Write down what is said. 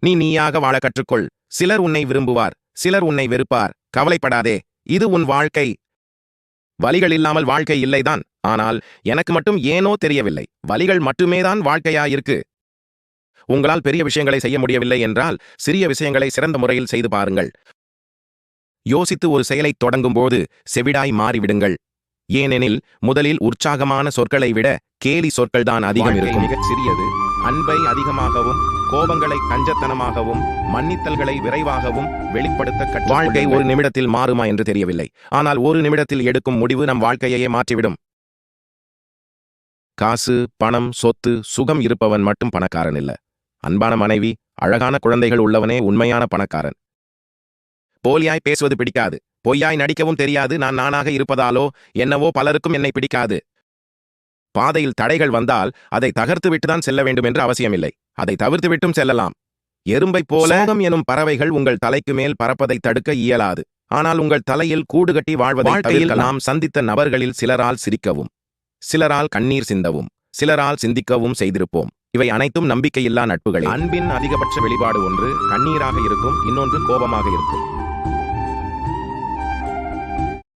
நீ நீயாக வாழ கற்றுக்கொள். சிலர் உன்னை விரும்புவார் சிலர் உன்னை வெறுப்பார். கவலைப்படாதே இது உன் வாழ்க்கை. வலிகள் இல்லாமல் வாழ்க்கை இல்லைதான். ஆனால் எனக்கு மட்டும் ஏனோ தெரியவில்லை. வலிகள் மட்டுமேதான் வாழ்க்கையா இருக்கு உங்களால் பெரிய விஷயங்களை செய்ய முடியவில்லை என்றால் சிறிய விஷயங்களை சிறந்த முறையில் செய்து பாருங்கள். யோசித்து ஒரு செயலைத் தொடங்கும் போது செவிடாய் மாறிவிடுங்கள். ஏனெனில் முதலில் உற்சாகமான சொற்களை விட கேலி சொற்கள்தான் அதிகம் இருக்கும். மிகச் சிறியது. அன்பை அதிகமாகவும் கோபங்களை கஞ்சத்தனமாகவும் மன்னித்தல்களை விரைவாகவும் வெளிப்படுத்த வாழ்க்கை ஒரு நிமிடத்தில் மாறுமா என்று தெரியவில்லை. ஆனால் ஒரு நிமிடத்தில் எடுக்கும் முடிவு நம் வாழ்க்கையையே மாற்றிவிடும். காசு பணம் சொத்து சுகம் இருப்பவன் மட்டும் பணக்காரன் இல்ல. அன்பான மனைவி அழகான குழந்தைகள் உள்ளவனே உண்மையான பணக்காரன். போலியாய் பேசுவது பிடிக்காது. பொய்யாய் நடிக்கவும் தெரியாது. நான் நானாக இருப்பதாலோ என்னவோ பலருக்கும் என்னை பிடிக்காது. பாதையில் தடைகள் வந்தால் அதை தகர்த்து விட்டுதான் செல்ல வேண்டும் என்று அவசியமில்லை. அதை தவிர்த்து விட்டும் செல்லலாம். எறும்பைப் போல எனும் பறவைகள் உங்கள் தலைக்கு மேல் பறப்பதை தடுக்க இயலாது. ஆனால் உங்கள் தலையில் கூடு கட்டி வாழ்வதை வாழ்க்கையில் நாம் சந்தித்த நபர்களில் சிலரால் சிரிக்கவும் சிலரால் கண்ணீர் சிந்தவும் சிலரால் சிந்திக்கவும் செய்திருப்போம். இவை அனைத்தும் நம்பிக்கையில்லா நட்புகள். அன்பின் அதிகபட்ச வெளிப்பாடு ஒன்று கண்ணீராக இருக்கும் இன்னொன்று கோபமாக இருக்கும்.